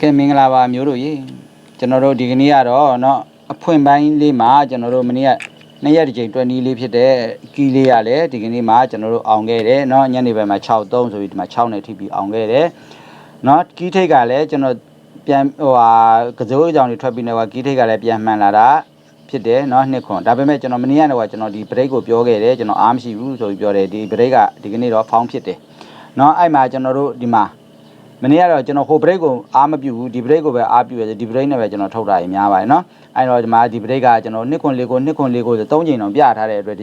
ကဲမင်္ဂလာပါမျိုးတို့ရေကျွန်တော်တို့ဒီကနေ့ကတော့เนาะအဖွင့်ပိုင်းလေးမှာကျွန်တော်တို့မနေ့ကနှစ်ရက်တစ်ချိန်တွဲနီးလေးဖြစ်တဲ့ကီးလေးရလဲဒီကနေ့မှာကျွန်တော်တို့အောင်ခဲ့တယ်เนาะညနေပိုင်းမှာ6 3ဆိုပြီးဒီမှာ6နဲ့ထိပြီးအောင်ခဲ့တယ်เนาะကီးထိတ်ကလည်းကျွန်တော်ပြန်ဟိုဟာကစိုးအကြောင်တွေထွက်ပြီးတော့ကီးထိတ်ကလည်းပြန်မှန်လာတာဖြစ်တယ်เนาะနှစ်ခွန်ဒါပေမဲ့ကျွန်တော်မနေ့ကတော့ကျွန်တော်ဒီ break ကိုပြောခဲ့တယ်ကျွန်တော်အားမရှိဘူးဆိုပြီးပြောတယ်ဒီ break ကဒီကနေ့တော့ဖောင်းဖြစ်တယ်เนาะအဲ့မှာကျွန်တော်တို့ဒီမှာ မနေ့ကတော့ကျွန်တော်ဟို break ကိုအားမပြုဘူးဒီ break ကိုပဲအားပြုရတယ်ဒီ break နဲ့ပဲကျွန်တော်ထုတ်တာကြီးများပါတယ်เนาะအဲ့တော့ဒီမှာဒီ break ကကျွန်တော်နှစ်ခွန်လေးကိုနှစ်ခွန်လေးကိုသုံးချိန်တော့ပြထားတဲ့အတွက်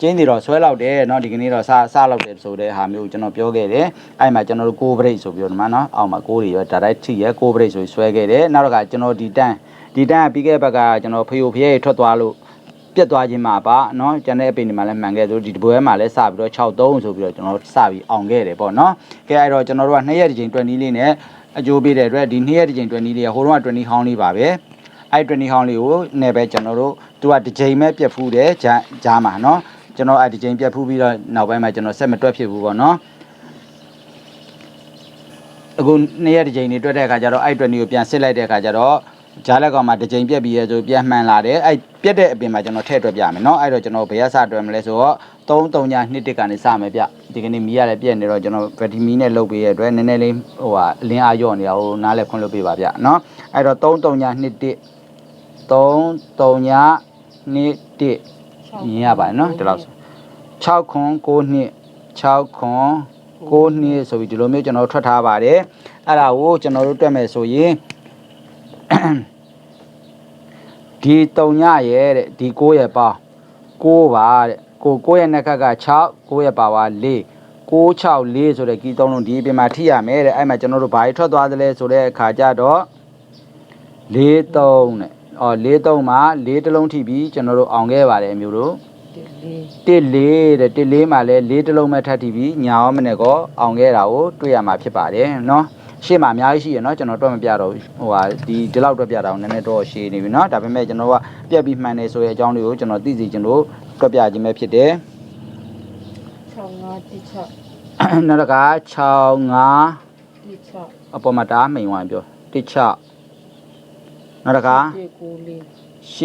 ကျင်းနေတော့ဆွဲလောက်တယ်เนาะဒီကနေ့တော့စစလောက်တယ်ဆိုတဲ့ဟာမျိုးကျွန်တော်ပြောခဲ့တယ်အဲ့မှာကျွန်တော်တို့6 break ဆိုပြီးတော့ဒီမှာเนาะအောက်မှာ6တွေရော direct ထိရ6 break ဆိုပြီးဆွဲခဲ့တယ်နောက်တော့ကကျွန်တော်ဒီတန်းဒီတန်းကပြီးခဲ့တဲ့ဘက်ကကျွန်တော်ဖယိုဖျဲထွက်သွားလို့ ပြတ်သွားခြင်းမှာပါเนาะကျန်တဲ့အပင်တွေမှာလည်းမှန်ခဲ့သလိုဒီတပွဲမှာလည်းစပြီးတော့63ဆိုပြီးတော့ကျွန်တော်စပြီးအောင်ခဲ့တယ်ပေါ့เนาะကဲအဲ့တော့ကျွန်တော်တို့က2ရက်တစ်ချိန်20လေးနဲ့အကျိုးပေးတဲ့အတွက်ဒီ2ရက်တစ်ချိန်20လေးကဟိုတုန်းက20ဟောင်းလေးပါပဲအဲ့20ဟောင်းလေးကိုနဲ့ပဲကျွန်တော်တို့သူကတစ်ချိန်ပဲပြတ်ဖူးတယ်ဂျာဂျာမှာเนาะကျွန်တော်အဲ့ဒီချိန်ပြတ်ဖူးပြီးတော့နောက်ပိုင်းမှာကျွန်တော်ဆက်မတွက်ဖြစ်ဘူးပေါ့เนาะအခု2ရက်တစ်ချိန်နေတွက်တဲ့အခါကျတော့အဲ့20ကိုပြန်စစ်လိုက်တဲ့အခါကျတော့ ဂျားလက်ကောင်မှာတစ်ချိန်ပြက်ပြီးရဲဆိုပြန်မှန်လာတယ်အဲ့ပြက်တဲ့အပြင်မှာကျွန်တော်ထည့်တွက်ပြမယ်เนาะအဲ့တော့ကျွန်တော်ဘယ်ရစတွက်မလဲဆိုတော့3 3ည2တစ်ကနေစမယ်ဗျဒီကနေ့မီးရလည်းပြက်နေတော့ကျွန်တော်ဗက်တီမီနဲ့လုတ်ပေးရတဲ့အတွက်နည်းနည်းလေးဟိုဟာအလင်းအားရော့နေတာဟိုနားလည်းခွင့်လွှတ်ပေးပါဗျเนาะအဲ့တော့3 3ည2တစ်3 3ည2တစ်မြင်ရပါတယ်เนาะဒီလောက်ဆို6ခွန်9နှစ်6ခွန်9နှစ်ဆိုပြီးဒီလိုမျိုးကျွန်တော်ထွက်ထားပါတယ်အဲ့ဒါကိုကျွန်တော်တို့တွက်မယ်ဆိုရင် ဒီ3ညရဲ့တဲ့ဒီ9ရဲ့ပါ9ပါတဲ့ကို9ရဲ့နှက်ကက6 9ရဲ့ပါပါ4 664ဆိုတဲ့ကီးသုံးလုံးဒီအပြင်မှာထိရမယ်တဲ့အဲ့မှာကျွန်တော်တို့ဘာကြီးထွက်သွားသလဲဆိုတဲ့အခါကျတော့43တဲ့အော်43မှာ4တလုံးထိပြီးကျွန်တော်တို့အောင်ခဲ့ပါတယ်အမျိုးတို့ တစ်လေး 14တဲ့14မှာလည်း4တလုံးပဲထပ်ထိပြီးညာရောမနဲ့ကောအောင်ခဲ့တာကိုတွေ့ရမှာဖြစ်ပါတယ်เนาะ ရှေ့မှာအများကြီးရှိရနော်ကျွန်တော်တွက်မပြတော့ဟိုဟာဒီဒီလောက်တွက်ပြတာကိုနည်းနည်းတော့ရှည်နေပြီနော်ဒါပေမဲ့ကျွန်တော်ကပြက်ပြီးမှန်နေဆိုတဲ့အကြောင်းတွေကိုကျွန်တော်သိစေချင်လို့တွက်ပြခြင်းပဲဖြစ်တယ်65နောက်တစ်ခါ65အပေါ်မှာတားမိန်ဝိုင်းပြောတစ်ချနောက်တစ်ခါ71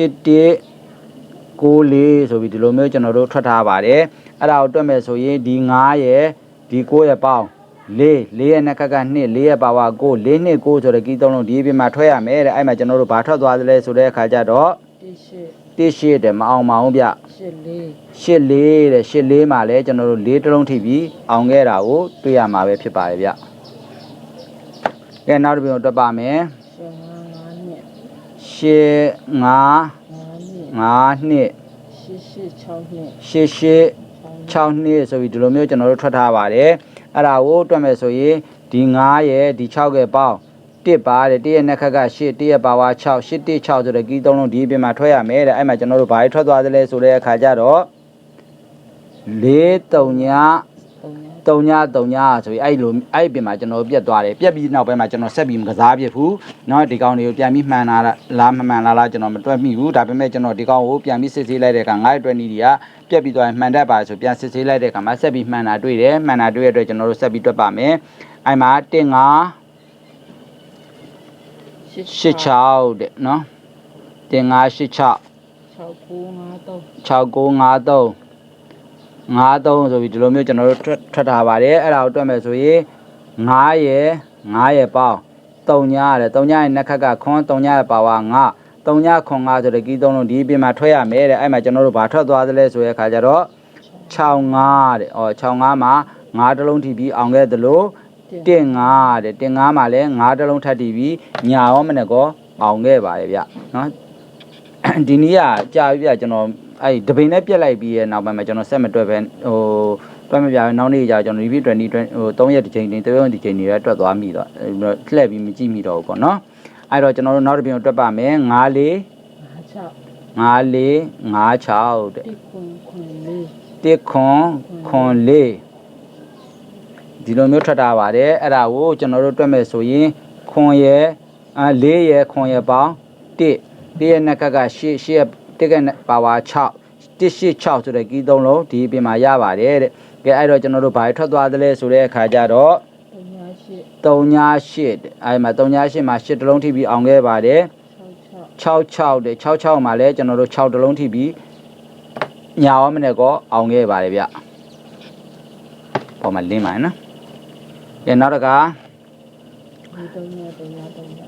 94ဆိုပြီးဒီလိုမျိုးကျွန်တော်တို့ထွက်ထားပါတယ်အဲ့ဒါကိုတွက်မယ်ဆိုရင်ဒီ9ရဲ့ဒီ9ရဲ့ပေါင်း 4 4ရဲ့နှစ်ခက်က2 4ရဲ့ပါဝါ9 4နှစ်9ဆိုတဲ့ကီးသုံးလုံးဒီအပြင်မှာထွက်ရမယ်တဲ့အဲ့မှာကျွန်တော်တို့ဘာထွက်သွားသလဲဆိုတဲ့အခါကျတော့တစ်ရှစ်1 8တဲ့မအောင်မအောင်ဗျရှစ်လေး8 4တဲ့8 4မှာလည်းကျွန်တော်တို့4တလုံးထိပြီးအောင်ခဲ့တာကိုတွေ့ရမှာပဲဖြစ်ပါတယ်ဗျကဲနောက်တစ်ပြန်တွက်ပါမယ်ရှစ်ငါးငါးနှစ်8 5နှစ်ရှစ်ရှစ်6နှစ်ရှစ်ရှစ်6နှစ်ဆိုပြီးဒီလိုမျိုးကျွန်တော်တို့ထွက်ထားပါတယ် အဲ့ဒါကိုတွက်မယ်ဆိုရင်ဒီ9ရဲ့ဒီ6ရဲ့ပေါင်း1ပါတဲ့1ရဲ့နှစ်ခက်က8 1ရဲ့ပါဝါ6 8 1 6ဆိုတဲ့ကီးသုံးလုံးဒီအပြင်မှာထွက်ရမယ်တဲ့အဲ့မှာကျွန်တော်တို့ဘာတွေထွက်သွားသလဲဆိုတဲ့အခါကျတော့4 3ည တုံညာတုံညာဆိုပြီးအဲ့လိုအဲ့ပြင်မှာကျွန်တော်ပြက်သွားတယ်ပြက်ပြီးနောက်ပိုင်းမှာကျွန်တော်ဆက်ပြီးမကစားပြစ်ဘူးနော်ဒီကောင်တွေကိုပြန်ပြီးမှန်လာလားမမှန်လာလားကျွန်တော်မတွက်မိဘူးဒါပေမဲ့ကျွန်တော်ဒီကောင်ကိုပြန်ပြီးစစ်ဆေးလိုက်တဲ့အခါငါ့အတွက်နီးတွေကပြက်ပြီးသွားရင်မှန်တတ်ပါဆိုပြန်စစ်ဆေးလိုက်တဲ့အခါမှာဆက်ပြီးမှန်တာတွေ့တယ်မှန်တာတွေ့ရတဲ့ကျွန်တော်တို့ဆက်ပြီးတွက်ပါမယ်အဲ့မှာ1 5 86တဲ့နော်1 5 86 6953 6953 53ဆိုပြီးဒီလိုမျိုးကျွန်တော်တို့ထွက်ထွက်ထားပါတယ်အဲ့ဒါကိုတွက်မယ်ဆိုရင်9ရယ်9ရယ်ပေါင်း3ညရတယ်3ညရဲ့နှစ်ခက်ကခွန်း3ညရဲ့ပါဝါ9 3ညခွန်9ဆိုတဲ့ကီးသုံးလုံးဒီအပြင်မှာထွက်ရမယ်တဲ့အဲ့မှာကျွန်တော်တို့ဘာထွက်သွားသလဲဆိုတဲ့အခါကျတော့65တဲ့အော်65မှာ9တလုံးထိပြီးအောင်ခဲ့သလိုတင်5တဲ့တင်5မှာလည်း9တလုံးထပ်တီးပြီးညာရောမနဲ့ကောအောင်ခဲ့ပါတယ်ဗျနော်ဒီနေ့ကကြာပြီဗျကျွန်တော် အဲ့တပိန်နဲ့ပြက်လိုက်ပြီးရဲ့နောက်ပိုင်းမှာကျွန်တော်ဆက်မတွက်ပဲဟိုတွက်မပြဘူးနောက်နေ့ကျကျွန်တော် review 20 20ဟို3ရက်တစ်ချိန်တင်3ရက်တစ်ချိန်နေရတွက်သွားမိတော့လှည့်ပြီးမကြည့်မိတော့ဘူးပေါ့နော်အဲ့တော့ကျွန်တော်တို့နောက်တစ်ပြင်ကိုတွက်ပါမယ်9 4 6 9 4 5 6တဲ့တစ်ခွန်ခွန်လေး1ခွန်ခွန်4ဒီလိုမျိုးထွက်တာပါတယ်အဲ့ဒါကိုကျွန်တော်တို့တွက်မယ်ဆိုရင်ခွန်ရဲ့အာ4ရဲ့ခွန်ရဲ့ပေါင်း1 1ရဲ့နှစ်ခက်က8 8ရဲ့ တစ်ကပါဝါ6 186ဆိုတဲ့ကီးသုံးလုံးဒီအပြင်မှာရပါတယ်တဲ့ကဲအဲ့တော့ကျွန်တော်တို့ဘာထွက်သွားသလဲဆိုတဲ့အခါကျတော့3 8 38တဲ့အဲဒီမှာ38မှာ8တလုံးထိပြီးအောင်ခဲ့ပါတယ်66တဲ့66မှာလည်းကျွန်တော်တို့6တလုံးထိပြီးညာဝမနဲ့ကောအောင်ခဲ့ပါတယ်ဗျပေါ်မှာလင်းပါနော်ကဲနောက်တစ်ခါဒီတုံးရတုံးရတုံးရ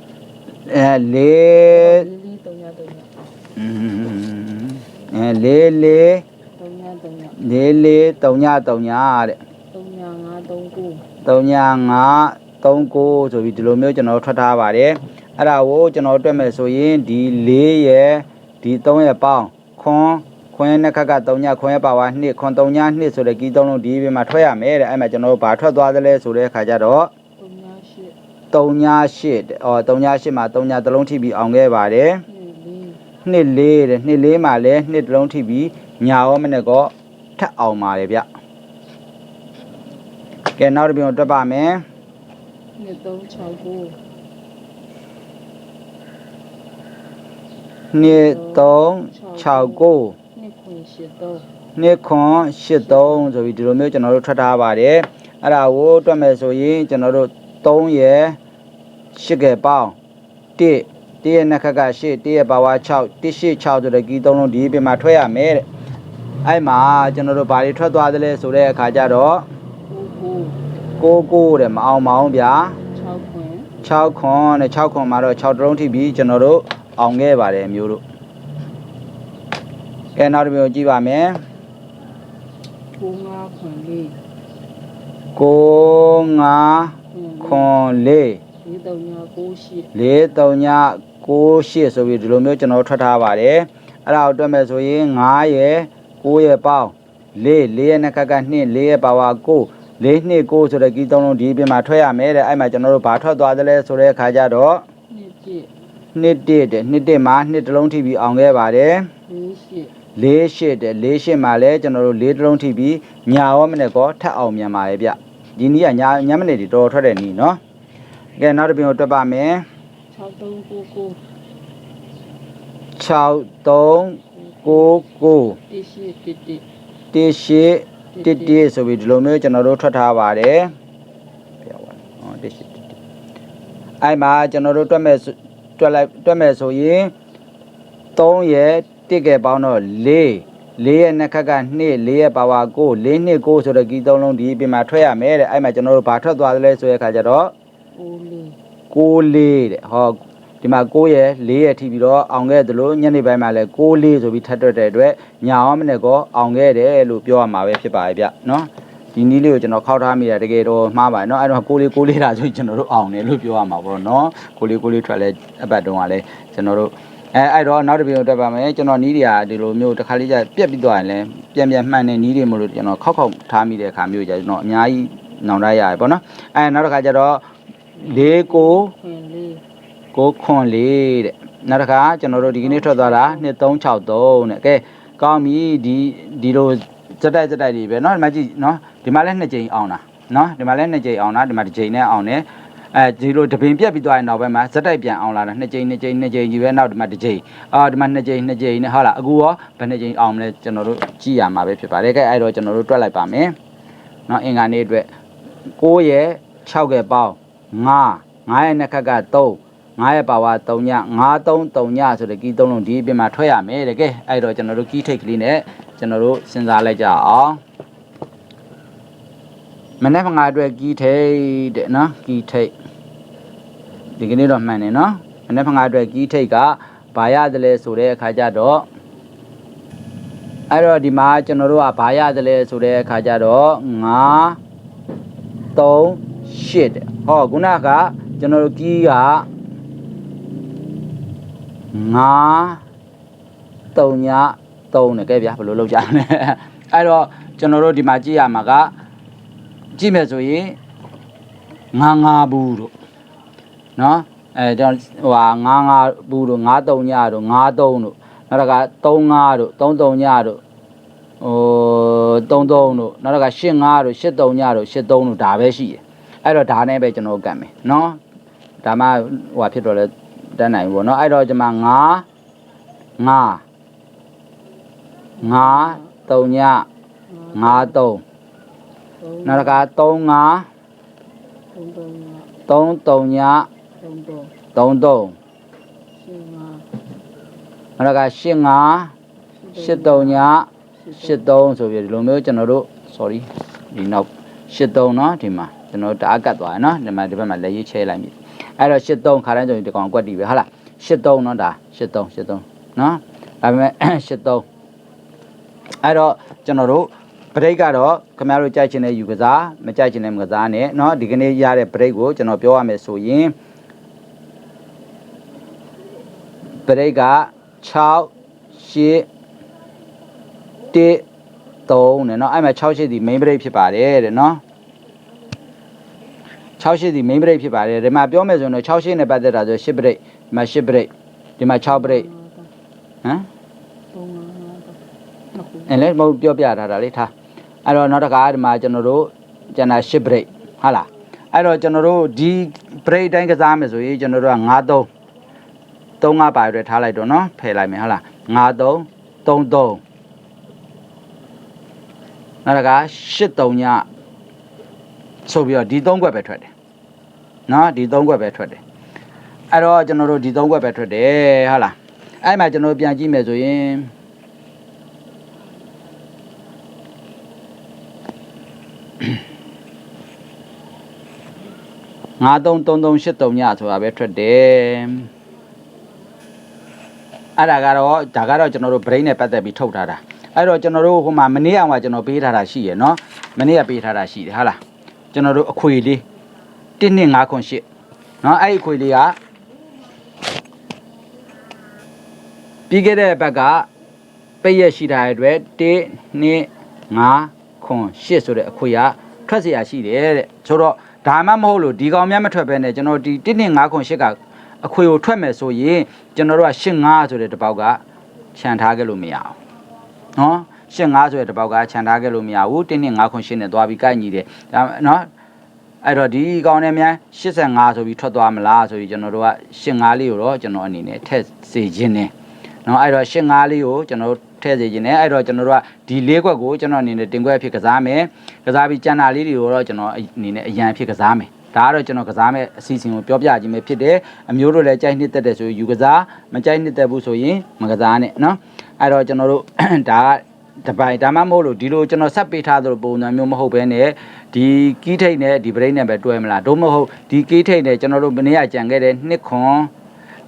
အဲလေးလေးတုံးရတုံးရอืม အဲလေးလေးတုံးရတုံးရလေးလေး3ည3ညတဲ့တုံးရငါတုံးကို3ည5 39ဆိုပြီးဒီလိုမျိုးကျွန်တော်ထွက်ထားပါတယ်အဲ့ဒါကိုကျွန်တော်တွက်မယ်ဆိုရင်ဒီ4ရဲ့ဒီ3ရဲ့ပေါင်းခွန်ခွန်ရဲ့နှစ်ခက်က3ညခွန်ရဲ့ပါဝါ2ခွန်3ည2ဆိုတဲ့ကီးသုံးလုံးဒီဘက်မှာထွက်ရမယ်တဲ့အဲ့မှာကျွန်တော်တို့ဘာထွက်သွားသလဲဆိုတဲ့အခါကျတော့တုံးရရှစ်3ည8တဲ့အော်3ည8မှာ3ညတစ်လုံးထိပြီးအောင်ခဲ့ပါတယ်နှစ်လေး နှစ်လေးတဲ့နှစ်လေးမှာလည်းနှစ်တစ်လုံးထိပြီးညာရောမနဲ့ကောထပ်အောင်ပါတယ်ဗျကဲနောက်တစ်ပြုံတွက်ပါမယ်နှစ်သုံး6ကိုနှစ်3 6 9နှစ်ခွင်ရှစ်သုံးနှစ်ခွန်83ဆိုပြီးဒီလိုမျိုးကျွန်တော်တို့ထွက်ထားပါတယ်အဲ့ဒါကိုတွက်မယ်ဆိုရင်ကျွန်တော်တို့3ရယ်8ကယ်ပေါင်း1 1ရဲ့နှစ်ခက်က8 1ရဲ့ပါဝါ6 1 8 6ဆိုတဲ့ကီးသုံးလုံးဒီပြင်မှာထွက်ရမယ်တဲ့အဲ့မှာကျွန်တော်တို့ဘာတွေထွက်သွားသလဲဆိုတဲ့အခါကျတော့ကိုကို6 9တဲ့မအောင်မအောင်ဗျာ6ခွင်6ခွန်နဲ့6ခွန်မှာတော့6တလုံးထိပြီးကျွန်တော်တို့အောင်ခဲ့ပါတယ်မျိုးတို့ကဲနောက်တစ်မျိုးကြည့်ပါမယ်ကိုငါခွင်လေး9 5ခွင်ခွန်4လေးတုံးရကိုရှစ်4 3ည9 8ဆိုပြီးဒီလိုမျိုးကျွန်တော်ထွက်ထားပါတယ်အဲ့ဒါကိုတွက်မယ်ဆိုရင်9ရယ်9ရယ်ပေါင်း4 4ရဲ့နှစ်ခက်က2 4ရဲ့ပါဝါ9 4 2 9ဆိုတဲ့ကီးသုံးလုံးဒီပြင်မှာထွက်ရမယ်တဲ့အဲ့မှာကျွန်တော်တို့ဘာထွက်သွားသလဲဆိုတဲ့အခါကျတော့နှစ်ပြည့်နှစ်တစ်တဲ့နှစ်တစ်မှာနှစ်တစ်လုံးထိပြီးအောင်ခဲ့ပါတယ်လေးရှစ်လေးရှစ်တဲ့လေးရှစ်မှာလည်းကျွန်တော်တို့လေးတစ်လုံးထိပြီးညာရောမနဲ့ကောထပ်အောင်မြန်ပါရဲ့ဗျဒီနီးကညာညမနေ့တွေတော်တော်ထွက်တဲ့နီးနော်ကဲနောက်တစ်ပြင်ကိုတွက်ပါမယ် 6သုံးကိုကို6 3 9 9တစ်ရှစ်တစ်တစ်တစ်ရှစ်တစ်တစ်ဆိုပြီးဒီလိုမျိုးကျွန်တော်တို့ထွက်ထားပါတယ်ပြောပါဟောတစ်ရှစ်တစ်တစ်အဲ့မှာကျွန်တော်တို့တွက်မဲ့ဆိုတွက်လိုက်တွက်မဲ့ဆိုရင်3ရဲ့တစ်ကဲပေါင်းတော့4လေးရဲ့နှစ်ခက်က2လေးရဲ့ပါဝါ9 4နှစ်9ဆိုတဲ့ကီးသုံးလုံးဒီပြင်မှာထွက်ရမယ်တဲ့အဲ့မှာကျွန်တော်တို့ဘာထွက်သွားသလဲဆိုတဲ့အခါကျတော့ကိုလေး 6လေးတဲ့ဟောဒီမှာ9ရဲ့4ရဲ့ထိပြီးတော့အောင်ခဲ့သလိုညနေပိုင်းမှာလည်း6လေးဆိုပြီးထပ်တွက်တဲ့အတွက်ညာအောင်မနဲ့ကောအောင်ခဲ့တယ်လို့ပြောရမှာပဲဖြစ်ပါရဲ့ဗျနော်ဒီနည်းလေးကိုကျွန်တော်ခောက်ထားမိတာတကယ်တော့မှားပါတယ်နော်အဲ့တော့6လေး6လေးတာဆိုရင်ကျွန်တော်တို့အောင်တယ်လို့ပြောရမှာပေါ့နော်6လေး6လေးထွက်လဲအပတ်တုန်းကလည်းကျွန်တော်တို့အဲအဲ့တော့နောက်တစ်ပြေတက်ပါမယ်ကျွန်တော်နီးတွေကဒီလိုမျိုးတစ်ခါလေးကျပြက်ပြီးသွားရင်လည်းပြန်ပြန်မှန်တဲ့နီးတွေမလို့ကျွန်တော်ခောက်ခောက်ထားမိတဲ့အခါမျိုးကျကျွန်တော်အများကြီးနောင်တရရပေါ့နော်အဲနောက်တစ်ခါကျတော့ ၄ကို ခွင်လေး ကိုခွန်လေးတဲ့နောက်တစ်ခါကျွန်တော်တို့ဒီကနေ့ထွက်သွားတာ2363တဲ့ကဲကောင်းပြီဒီဒီလိုစက်တိုက်စက်တိုက်တွေပဲเนาะဒီမှာကြည့်เนาะဒီမှာလည်းနှစ်ကြိမ်အောင်တာเนาะဒီမှာလည်းနှစ်ကြိမ်အောင်တာဒီမှာတစ်ကြိမ်နဲ့အောင်တယ်အဲဒီလိုတပင်ပြက်ပြီးသွားရင်နောက်ပိုင်းမှာစက်တိုက်ပြန်အောင်လာတာနှစ်ကြိမ်နှစ်ကြိမ်နှစ်ကြိမ်ကြီးပဲနောက်ဒီမှာတစ်ကြိမ်အာဒီမှာနှစ်ကြိမ်နှစ်ကြိမ်နဲ့ဟုတ်လားအခုရောဘယ်နှစ်ကြိမ်အောင်မလဲကျွန်တော်တို့ကြည့်ရမှာပဲဖြစ်ပါတယ်ကဲအဲ့တော့ကျွန်တော်တို့တွက်လိုက်ပါမယ်เนาะအင်္ဂါနေ့အတွက်6ရဲ့6ရဲ့ပေါင်း 9 9ရဲ့နှစ်ခက်က3 9ရဲ့ပါဝါ3ည93 3ညဆိုတဲ့ကီးသုံးလုံးဒီအပြင်မှာထွက်ရမယ်တဲ့ကဲအဲ့တော့ကျွန်တော်တို့ကီးထိတ်ကလေးနဲ့ကျွန်တော်တို့စဉ်းစားလိုက်ကြအောင်မနေ့ကငါအတွက်ကီးထိတ်တဲ့နော်ကီးထိတ်ဒီကနေ့တော့မှန်တယ်နော်မနေ့ကငါအတွက်ကီးထိတ်ကဘာရတယ်လဲဆိုတဲ့အခါကျတော့အဲ့တော့ဒီမှာကျွန်တော်တို့ကဘာရတယ်လဲဆိုတဲ့အခါကျတော့9 3 8တဲ့ ဟောခုနကကျွန်တော်တို့ကီးက9 3ည3နဲ့ကဲဗျာဘယ်လိုလုပ်ကြလဲအဲ့တော့ကျွန်တော်တို့ဒီမှာကြည့်ရမှာကကြည့်မယ်ဆိုရင်9 5ဘူးတို့နော်အဲကျွန်တော်ဟိုဟာ9 5ဘူးတို့9 3ညတို့9 3တို့နောက်တစ်ခါ3 5တို့3 3ညတို့ဟို3 3တို့နောက်တစ်ခါ8 5တို့8 3ညတို့8 3တို့ဒါပဲရှိတယ် အဲ့တော့ဒါနဲ့ပဲကျွန်တော်ကတ်မယ်နော်ဒါမှဟိုဟာဖြစ်တော့လဲတန်းနိုင်ဘူးပေါ့နော်အဲ့တော့ကျွန်မ9 5 5 3ည5 3နောက်တစ်ခါ3 5 သုံးသုံးရ 33ည တုံတုံ 33 ရှင်ငါ နောက်က85 83ည83ဆိုပြီးဒီလိုမျိုးကျွန်တော်တို့ sorry ဒီနောက်83เนาะဒီမှာ ကျွန်တော်တို့တအားကတ်သွားရเนาะဒီမှာဒီဘက်မှာလက်ရေးချဲလိုက်ပြီအဲ့တော့83ခါတိုင်းဆိုရင်ဒီကောင်ကွက်တီပဲဟုတ်လား83เนาะဒါ83 83เนาะဒါပေမဲ့83အဲ့တော့ကျွန်တော်တို့ဘရိတ်ကတော့ခင်ဗျားတို့ကြိုက်ချင်တဲ့ယူကစားမကြိုက်ချင်တဲ့မကစားနဲ့เนาะဒီကနေ့ရတဲ့ဘရိတ်ကိုကျွန်တော်ပြောရမယ်ဆိုရင်ဘရိတ်က6 8 1 3နဲ့เนาะအဲ့မှာ6ရှိသည် main break ဖြစ်ပါတယ်တဲ့เนาะ 6ရှစ်ဒီ main brake ဖြစ်ပါတယ်ဒီမှာပြောမယ်ဆိုရင်တော့6ရှစ်နဲ့ပတ်သက်တာဆို10 brake ဒီမှာ10 brake ဒီမှာ6 brake ဟမ်အဲ့လေမဟုတ်ပြောပြထားတာလေထားအဲ့တော့နောက်တစ်ခါဒီမှာကျွန်တော်တို့ကျန်တာ10 brake ဟုတ်လားအဲ့တော့ကျွန်တော်တို့ဒီ brake တိုင်းကစားမယ်ဆိုရင်ကျွန်တော်တို့က9 3 3ကပါရွယ်ထားလိုက်တော့နော်ဖယ်လိုက်မယ်ဟုတ်လား9 3 3 3နောက်တစ်ခါ8 3ညဆိုပြီးတော့ဒီ3ခွက်ပဲထွက်တယ် နော်ဒီ3ခွက်ပဲထွက်တယ်အဲ့တော့ကျွန်တော်တို့ဒီ3ခွက်ပဲထွက်တယ်ဟုတ်လားအဲ့မှာကျွန်တော်တို့ပြန်ကြည့်မယ်ဆိုရင်933383ညဆိုတာပဲထွက်တယ်အဲ့ဒါကတော့ဒါကတော့ကျွန်တော်တို့ brain နဲ့ပတ်သက်ပြီးထုတ်ထားတာအဲ့တော့ကျွန်တော်တို့ဟိုမှာမနေ့အောင်ကကျွန်တော်ပေးထားတာရှိရယ်နော်မနေ့ကပေးထားတာရှိတယ်ဟာလားကျွန်တော်တို့အခွေလေး 125ခွန်8နော်အဲ့ဒီအခွေလေးကပြီးခဲ့တဲ့ဘက်ကပိတ်ရက်ရှိထားတဲ့အတွက်1 2 5ခွန်8ဆိုတဲ့အခွေကထွက်เสียရှိတယ်တဲ့ဆိုတော့ဒါမှမဟုတ်လို့ဒီကောင်များမထွက်ဘဲနဲ့ကျွန်တော်ဒီ1 2 5ခွန်8ကအခွေကိုထွက်မယ်ဆိုရင်ကျွန်တော်တို့က8 5ဆိုတဲ့တစ်ပေါက်ကခြံထားခဲ့လို့မရအောင် နော်ရှင်း5ဆိုတဲ့တစ်ပေါက်ကခြံထားခဲ့လို့မရဘူးတင်းတင်း5ခွန်ရှင်းနဲ့သွားပြီးကိုက်ညီတယ်ဒါနော် အဲ့တော့ဒီကောင်နဲ့များ85ဆိုပြီးထွက်သွားမလားဆိုပြီးကျွန်တော်တို့က85လေးကိုတော့ကျွန်တော်အနေနဲ့ထည့်စေခြင်းနဲ့နော်အဲ့တော့85လေးကိုကျွန်တော်တို့ထည့်စေခြင်းနဲ့အဲ့တော့ကျွန်တော်တို့ကဒီလေးခွက်ကိုကျွန်တော်အနေနဲ့တင်ခွက်အဖြစ်ကစားမယ်ကစားပြီးကြံတာလေးတွေကိုတော့ကျွန်တော်အနေနဲ့အရန်အဖြစ်ကစားမယ်ဒါကတော့ကျွန်တော်ကစားမဲ့အစီအစဉ်ကိုပြောပြခြင်းပဲဖြစ်တယ်အမျိုးတို့လည်းကြိုက်နှစ်သက်တယ်ဆိုရင်ယူကစားမကြိုက်နှစ်သက်ဘူးဆိုရင်မကစားနဲ့နော်အဲ့တော့ကျွန်တော်တို့ဒါက တပိုင်ဒါမှမဟုတ်လို့ဒီလိုကျွန်တော်ဆက်ပေးထားသလိုပုံစံမျိုးမဟုတ်ဘဲနဲ့ဒီကီးထိတ်နဲ့ဒီဗရိတ်နဲ့ပဲတွဲမလားတို့မဟုတ်ဒီကီးထိတ်နဲ့ကျွန်တော်တို့မနေ့ကကြံခဲ့တဲ့နှစ်ခွန်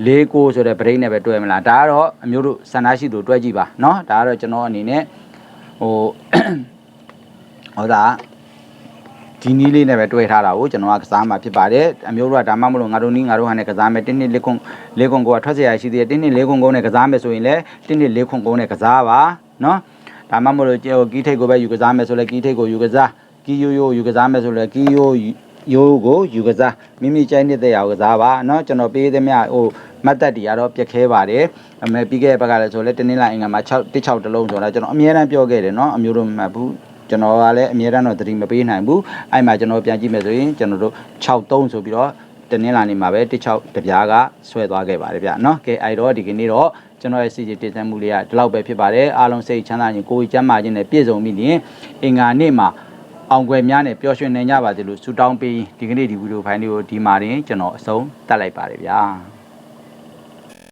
လေးကိုဆိုတဲ့ဗရိတ်နဲ့ပဲတွဲမလားဒါကတော့အမျိုးတို့စန္ဒရှိသူတွဲကြည့်ပါเนาะဒါကတော့ကျွန်တော်အနေနဲ့ဟို ဟောတာဒီနီးလေးနဲ့ပဲတွဲထားတာကိုကျွန်တော်ကကစားမှာဖြစ်ပါတယ်အမျိုးတို့ကဒါမှမဟုတ်ငါတို့နီးငါတို့ဟာနဲ့ကစားမယ်တင်းနှစ်လေးခွန်လေးခွန်ကိုကထွက်เสียရရှိသေးတယ်တင်းနှစ်လေးခွန်ကိုနဲ့ကစားမယ်ဆိုရင်လည်းတင်းနှစ်လေးခွန်ကိုနဲ့ကစားပါเนาะ ဒါမှမဟုတ်ဟိုကီးထိတ်ကိုပဲယူကစားမယ်ဆိုလဲကီးထိတ်ကိုယူကစားကီးယိုယိုယူကစားမယ်ဆိုလဲကီးယိုယိုကိုယူကစားမိမိကြိုက်နေတဲ့ရာကိုကစားပါเนาะကျွန်တော်ပေးသမျှဟိုမတ်တက်တီကတော့ပြက်ခဲပါတယ်အမေပြီးခဲ့တဲ့ဘက်ကလည်းဆိုလဲတင်းတင်းလာအင်္ဂါမှာ6 16တလုံးဆိုတာကျွန်တော်အများအားပြောခဲ့တယ်เนาะအမျိုးတို့မှတ်ဘူးကျွန်တော်ကလည်းအများအားတော့သတိမပေးနိုင်ဘူးအဲ့မှာကျွန်တော်ပြန်ကြည့်မယ်ဆိုရင်ကျွန်တော်တို့63ဆိုပြီးတော့တင်းတင်းလာနေမှာပဲ16တပြားကဆွဲသွားခဲ့ပါတယ်ဗျเนาะကဲအဲ့တော့ဒီကနေ့တော့ ကျွန်တော်ရဲ့စီစီတင်ဆက်မှုလေးကဒီလောက်ပဲဖြစ်ပါတယ်အားလုံးစိတ်ချမ်းသာခြင်းကိုယ်ကျန်းမာခြင်းနဲ့ပြည့်စုံပြီးရင်အင်္ဂါနေ့မှာအောင်ွယ်များနဲ့ပျော်ရွှင်နေကြပါစေလို့ဆုတောင်းပေးဒီကနေ့ဒီဗီဒီယိုဖိုင်လေးကိုဒီမှာတင်ကျွန်တော်အဆုံးတတ်လိုက်ပါတယ်ဗျာ